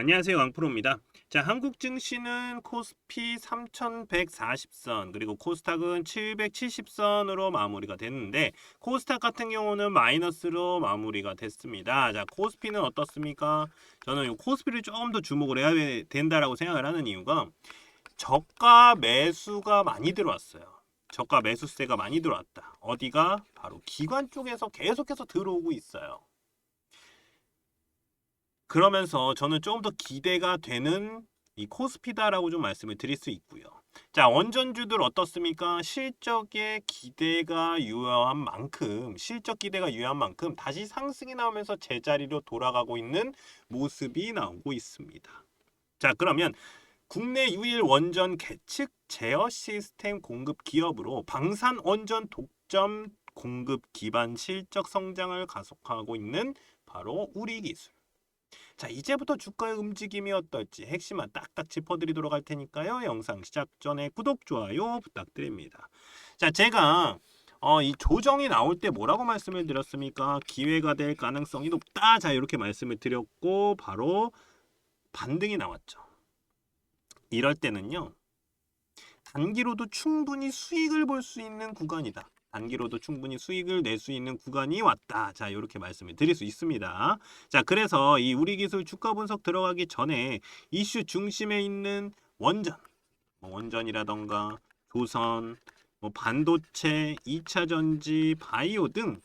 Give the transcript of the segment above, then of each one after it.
안녕하세요. 왕프로입니다. 자, 한국 증시는 코스피 3140선, 그리고 코스닥은 770선으로 마무리가 됐는데, 코스닥 같은 경우는 마이너스로 마무리가 됐습니다. 자, 코스피는 어떻습니까? 저는 이 코스피를 조금 더 주목을 해야 된다라고 생각을 하는 이유가, 저가 매수가 많이 들어왔어요. 저가 매수세가 많이 들어왔다. 어디가? 바로 기관 쪽에서 계속해서 들어오고 있어요. 그러면서 저는 조금 더 기대가 되는 이 코스피다라고 좀 말씀을 드릴 수 있고요. 자, 원전주들 어떻습니까? 실적에 기대가 유효한 만큼, 실적 기대가 유효한 만큼 다시 상승이 나오면서 제자리로 돌아가고 있는 모습이 나오고 있습니다. 자, 그러면 국내 유일 원전 계측 제어 시스템 공급 기업으로 방산 원전 독점 공급 기반 실적 성장을 가속하고 있는 바로 우리 기술. 자, 이제부터 주가의 움직임이 어떨지 핵심만 딱딱 짚어드리도록 할 테니까요. 영상 시작 전에 구독, 좋아요 부탁드립니다. 자, 제가 어, 이 조정이 나올 때 뭐라고 말씀을 드렸습니까? 기회가 될 가능성이 높다. 자, 이렇게 말씀을 드렸고 바로 반등이 나왔죠. 이럴 때는요. 단기로도 충분히 수익을 볼 수 있는 구간이다. 단기로도 충분히 수익을 낼 수 있는 구간이 왔다. 자, 이렇게 말씀을 드릴 수 있습니다. 자, 그래서 이 우리 기술 주가 분석 들어가기 전에 이슈 중심에 있는 원전, 뭐 원전이라던가 조선, 뭐 반도체, 2차 전지, 바이오 등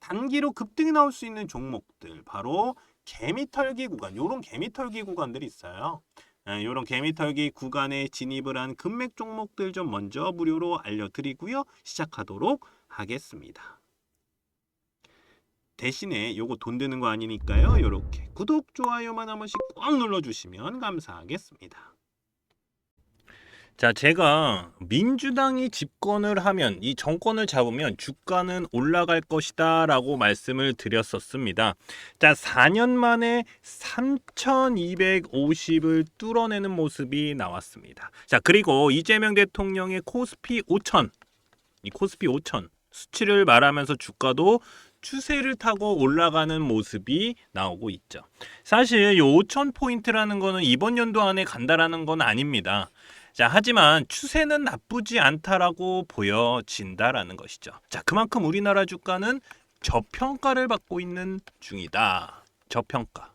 단기로 급등이 나올 수 있는 종목들 바로 개미털기 구간, 요런 개미털기 구간들이 있어요. 이런 개미털기 구간에 진입을 한 금맥 종목들 좀 먼저 무료로 알려드리고요. 시작하도록 하겠습니다. 대신에 요거 돈 드는 거 아니니까요. 요렇게 구독, 좋아요만 한 번씩 꼭 눌러주시면 감사하겠습니다. 자, 제가 민주당이 집권을 하면 이 정권을 잡으면 주가는 올라갈 것이다라고 말씀을 드렸었습니다. 자, 4년 만에 3,250을 뚫어내는 모습이 나왔습니다. 자, 그리고 이재명 대통령의 코스피 5천, 이 코스피 5천 수치를 말하면서 주가도 추세를 타고 올라가는 모습이 나오고 있죠. 사실 이 5천 포인트라는 거는 이번 연도 안에 간다라는 건 아닙니다. 자, 하지만 추세는 나쁘지 않다라고 보여진다라는 것이죠. 자, 그만큼 우리나라 주가는 저평가를 받고 있는 중이다. 저평가.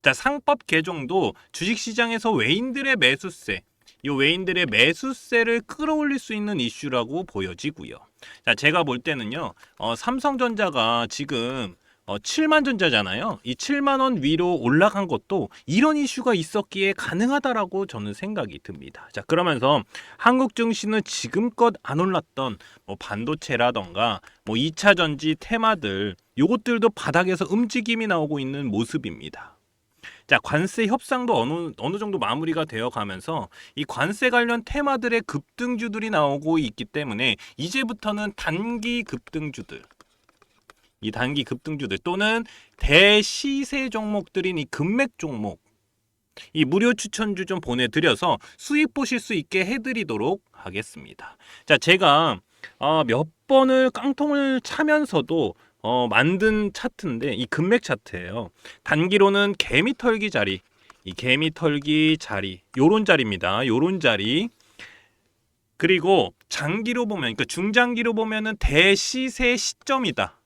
자, 상법 개정도 주식 시장에서 외인들의 매수세, 이 외인들의 매수세를 끌어올릴 수 있는 이슈라고 보여지고요. 자, 제가 볼 때는요. 어, 삼성전자가 지금 어, 7만 전자잖아요. 이 7만 원 위로 올라간 것도 이런 이슈가 있었기에 가능하다라고 저는 생각이 듭니다. 자, 그러면서 한국 증시는 지금껏 안 올랐던 뭐 반도체라던가 뭐 2차 전지 테마들 요것들도 바닥에서 움직임이 나오고 있는 모습입니다. 자, 관세 협상도 어느 어느 정도 마무리가 되어 가면서 이 관세 관련 테마들의 급등주들이 나오고 있기 때문에 이제부터는 단기 급등주들 이 단기 급등주들 또는 대시세 종목들인 이 금맥 종목 이 무료 추천주 좀 보내드려서 수익 보실 수 있게 해드리도록 하겠습니다. 자, 제가 어, 몇 번을 깡통을 차면서도 어, 만든 차트인데 이 금맥 차트예요. 단기로는 개미 털기 자리, 이 개미 털기 자리, 요런 자리입니다. 요런 자리. 그리고 장기로 보면, 그러니까 중장기로 보면은 대시세 시점이다.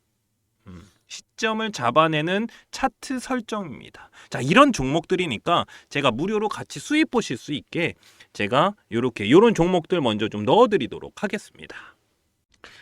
음, 시점을 잡아내는 차트 설정입니다. 자, 이런 종목들이니까 제가 무료로 같이 수입 보실 수 있게 제가 이렇게 이런 종목들 먼저 좀 넣어 드리도록 하겠습니다.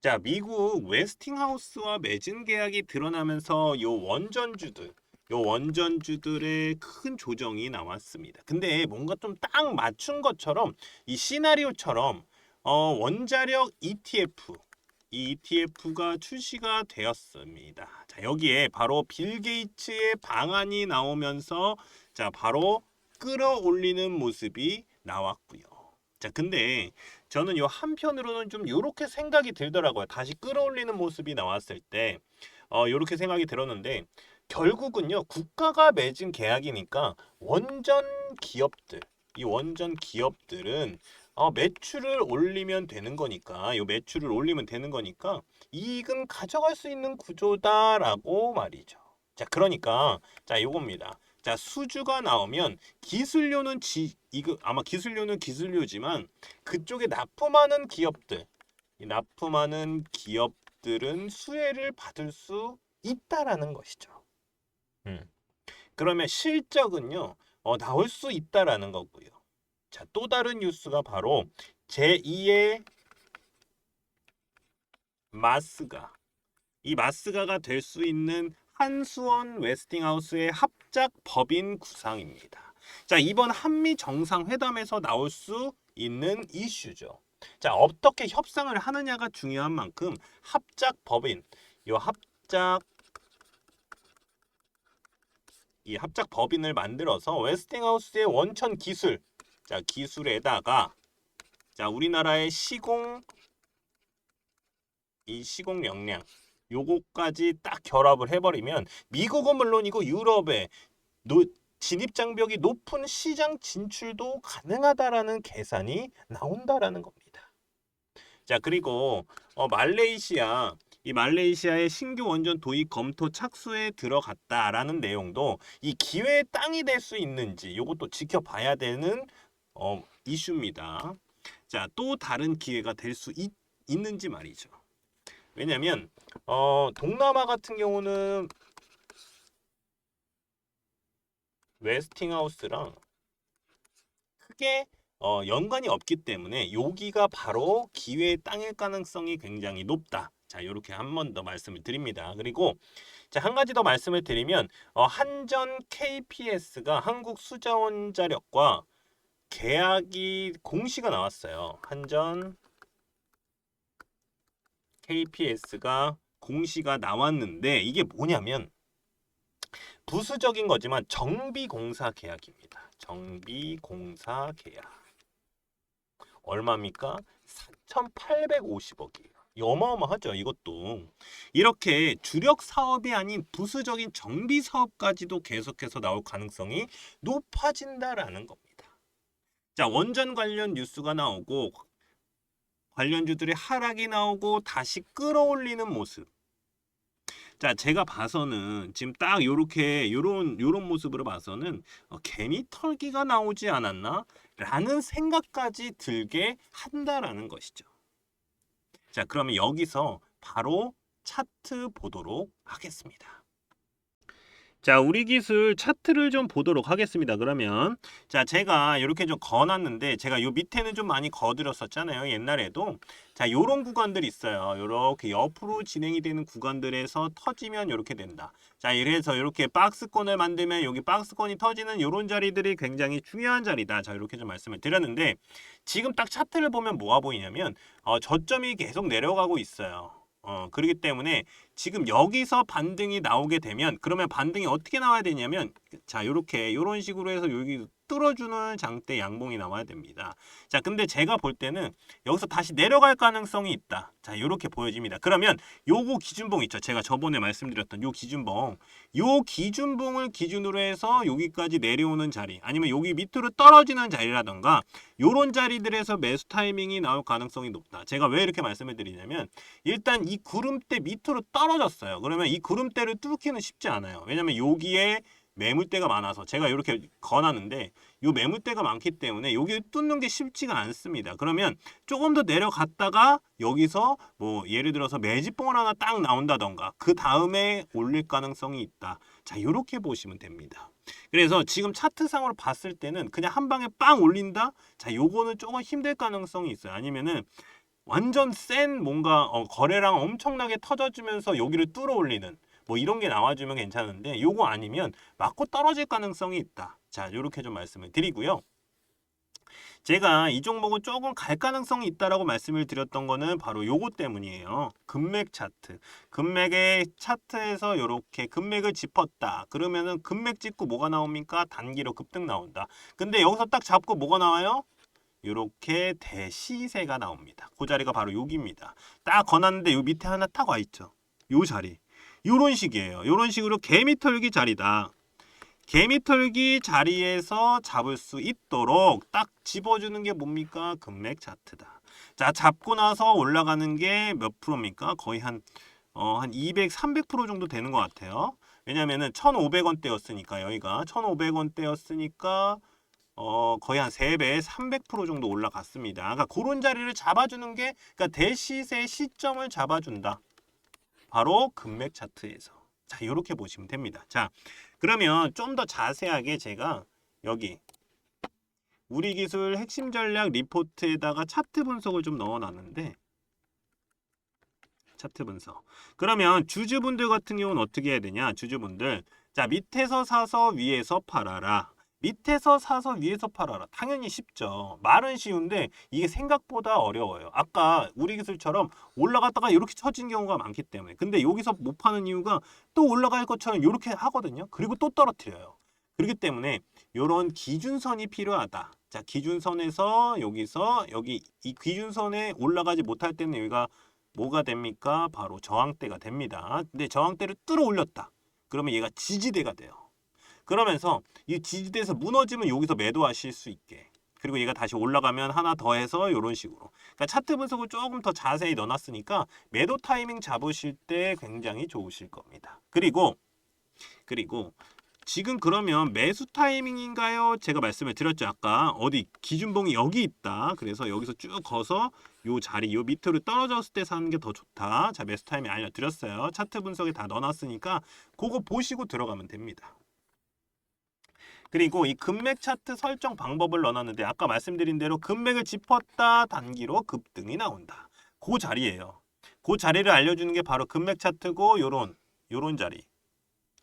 자, 미국 웨스팅하우스와 매진 계약이 드러나면서 요 원전주들, 요 원전주들의 큰 조정이 나왔습니다. 근데 뭔가 좀 딱 맞춘 것처럼 이 시나리오처럼 어, 원자력 ETF 이 ETF가 출시가 되었습니다. 자, 여기에 바로 빌 게이츠의 방안이 나오면서 자, 바로 끌어올리는 모습이 나왔고요. 자, 근데 저는 요 한편으로는 좀 요렇게 생각이 들더라고요. 다시 끌어올리는 모습이 나왔을 때 어, 요렇게 생각이 들었는데 결국은요. 국가가 맺은 계약이니까 원전 기업들, 이 원전 기업들은 어, 매출을 올리면 되는 거니까 요 매출을 올리면 되는 거니까 이익은 가져갈 수 있는 구조다라고 말이죠. 자, 그러니까 자, 요겁니다. 자, 수주가 나오면 기술료는 지 이거 아마 기술료는 기술료지만 그쪽에 납품하는 기업들, 이 납품하는 기업들은 수혜를 받을 수 있다라는 것이죠. 음. 그러면 실적은요, 어, 나올 수 있다라는 거고요. 자, 또 다른 뉴스가 바로 제2의 마스가 이 마스가가 될 수 있는 한수원 웨스팅하우스의 합작 법인 구상입니다. 자, 이번 한미 정상회담에서 나올 수 있는 이슈죠. 자, 어떻게 협상을 하느냐가 중요한 만큼 합작 법인, 이 합작 이 합작 법인을 만들어서 웨스팅하우스의 원천 기술, 자 기술에다가 자 우리나라의 시공 이 시공 역량 요거까지 딱 결합을 해버리면 미국은 물론이고 유럽의 노, 진입 장벽이 높은 시장 진출도 가능하다라는 계산이 나온다라는 겁니다. 자 그리고 어, 말레이시아 이 말레이시아의 신규 원전 도입 검토 착수에 들어갔다라는 내용도 이 기회의 땅이 될 수 있는지 요것도 지켜봐야 되는 어, 이슈입니다. 자, 또 다른 기회가 될 수 있는지 말이죠. 왜냐면 어, 동남아 같은 경우는 웨스팅하우스랑 크게 어, 연관이 없기 때문에 여기가 바로 기회의 땅일 가능성이 굉장히 높다. 자, 이렇게 한 번 더 말씀을 드립니다. 그리고 자, 한 가지 더 말씀을 드리면 어, 한전 KPS가 한국 수자원 자력과 계약이 공시가 나왔어요. 한전 KPS가 공시가 나왔는데 이게 뭐냐면 부수적인 거지만 정비공사 계약입니다. 정비공사 계약. 얼마입니까? 4,850억이에요. 어마어마하죠, 이것도. 이렇게 주력 사업이 아닌 부수적인 정비 사업까지도 계속해서 나올 가능성이 높아진다라는 겁니다. 자, 원전 관련 뉴스가 나오고 관련주들의 하락이 나오고 다시 끌어올리는 모습. 자, 제가 봐서는 지금 딱 요렇게 요런 요런 모습으로 봐서는 어, 개미 털기가 나오지 않았나? 라는 생각까지 들게 한다라는 것이죠. 자, 그러면 여기서 바로 차트 보도록 하겠습니다. 자, 우리 기술 차트를 좀 보도록 하겠습니다. 그러면 자, 제가 이렇게 좀 거놨는데 제가 요 밑에는 좀 많이 거드렸었잖아요. 옛날에도. 자, 요런 구간들이 있어요. 요렇게 옆으로 진행이 되는 구간들에서 터지면 이렇게 된다. 자, 이래서 이렇게 박스권을 만들면 여기 박스권이 터지는 요런 자리들이 굉장히 중요한 자리다. 자, 이렇게 좀 말씀을 드렸는데 지금 딱 차트를 보면 뭐가 보이냐면 어, 저점이 계속 내려가고 있어요. 어, 그렇기 때문에 지금 여기서 반등이 나오게 되면 그러면 반등이 어떻게 나와야 되냐면 자, 요렇게 요런 식으로 해서 여기 뚫어주는 장대 양봉이 나와야 됩니다. 자, 근데 제가 볼 때는 여기서 다시 내려갈 가능성이 있다. 자, 요렇게 보여집니다. 그러면 요거 기준봉 있죠. 제가 저번에 말씀드렸던 요 기준봉. 요 기준봉을 기준으로 해서 여기까지 내려오는 자리 아니면 여기 밑으로 떨어지는 자리라던가 요런 자리들에서 매수 타이밍이 나올 가능성이 높다. 제가 왜 이렇게 말씀을 드리냐면 일단 이 구름대 밑으로 떨어졌어요. 그러면 이 구름대를 뚫기는 쉽지 않아요. 왜냐면 여기에 매물대가 많아서 제가 이렇게 거놨는데 요 매물대가 많기 때문에 여기 뚫는 게 쉽지가 않습니다. 그러면 조금 더 내려갔다가 여기서 뭐 예를 들어서 매집봉을 하나 딱 나온다던가 그 다음에 올릴 가능성이 있다. 자 이렇게 보시면 됩니다. 그래서 지금 차트상으로 봤을 때는 그냥 한 방에 빵 올린다. 자 요거는 조금 힘들 가능성이 있어요. 아니면은 완전 센 뭔가 어, 거래량 엄청나게 터져주면서 여기를 뚫어 올리는 뭐 이런 게 나와주면 괜찮은데 요거 아니면 맞고 떨어질 가능성이 있다. 자, 이렇게 좀 말씀을 드리고요. 제가 이 종목은 조금 갈 가능성이 있다라고 말씀을 드렸던 거는 바로 요거 때문이에요. 금맥 차트. 금맥의 차트에서 이렇게 금맥을 짚었다. 그러면은 금맥 짚고 뭐가 나옵니까? 단기로 급등 나온다. 근데 여기서 딱 잡고 뭐가 나와요? 이렇게 대시세가 나옵니다. 그 자리가 바로 여기입니다. 딱 거놨는데 요 밑에 하나 딱 와 있죠. 요 자리. 요런 식이에요. 요런 식으로 개미털기 자리다. 개미털기 자리에서 잡을 수 있도록 딱 집어주는 게 뭡니까? 금맥 차트다. 자, 잡고 나서 올라가는 게 몇 프로입니까? 거의 한, 어, 한 200, 300% 정도 되는 것 같아요. 왜냐면은 1,500원대였으니까, 여기가 1,500원대였으니까, 어, 거의 한 3배, 300% 정도 올라갔습니다. 그러니까 그런 자리를 잡아주는 게, 그러니까 대시세 시점을 잡아준다. 바로 금맥 차트에서. 자, 이렇게 보시면 됩니다. 자, 그러면 좀 더 자세하게 제가 여기 우리 기술 핵심 전략 리포트에다가 차트 분석을 좀 넣어놨는데 차트 분석. 그러면 주주분들 같은 경우는 어떻게 해야 되냐? 주주분들. 자, 밑에서 사서 위에서 팔아라. 밑에서 사서 위에서 팔아라. 당연히 쉽죠. 말은 쉬운데 이게 생각보다 어려워요. 아까 우리 기술처럼 올라갔다가 이렇게 처진 경우가 많기 때문에. 근데 여기서 못 파는 이유가 또 올라갈 것처럼 이렇게 하거든요. 그리고 또 떨어뜨려요. 그렇기 때문에 이런 기준선이 필요하다. 자, 기준선에서 여기서 여기 이 기준선에 올라가지 못할 때는 여기가 뭐가 됩니까? 바로 저항대가 됩니다. 근데 저항대를 뚫어 올렸다. 그러면 얘가 지지대가 돼요. 그러면서 이 지지대에서 무너지면 여기서 매도하실 수 있게. 그리고 얘가 다시 올라가면 하나 더 해서 이런 식으로. 그러니까 차트 분석을 조금 더 자세히 넣어놨으니까 매도 타이밍 잡으실 때 굉장히 좋으실 겁니다. 그리고 그리고 지금 그러면 매수 타이밍인가요? 제가 말씀을 드렸죠. 아까 어디 기준봉이 여기 있다. 그래서 여기서 쭉 거서 요 자리 요 밑으로 떨어졌을 때 사는 게 더 좋다. 자, 매수 타이밍 알려드렸어요. 차트 분석에 다 넣어놨으니까 그거 보시고 들어가면 됩니다. 그리고 이 금맥 차트 설정 방법을 넣어놨는데 아까 말씀드린 대로 금맥을 짚었다 단기로 급등이 나온다. 그 자리예요. 그 자리를 알려주는 게 바로 금맥 차트고 요런 요런 자리.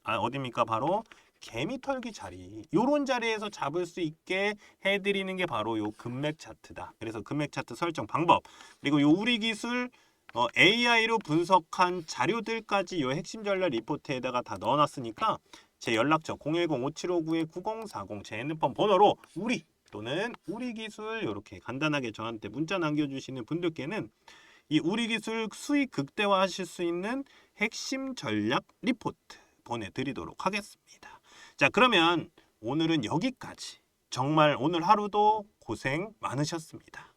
아 어디입니까? 바로 개미털기 자리. 요런 자리에서 잡을 수 있게 해드리는 게 바로 요 금맥 차트다. 그래서 금맥 차트 설정 방법 그리고 요 우리 기술 어, AI로 분석한 자료들까지 요 핵심 전략 리포트에다가 다 넣어놨으니까 제 연락처 010-5759-9040 제 핸드폰 번호로 우리 또는 우리 기술 이렇게 간단하게 저한테 문자 남겨주시는 분들께는 이 우리 기술 수익 극대화하실 수 있는 핵심 전략 리포트 보내드리도록 하겠습니다. 자 그러면 오늘은 여기까지. 정말 오늘 하루도 고생 많으셨습니다.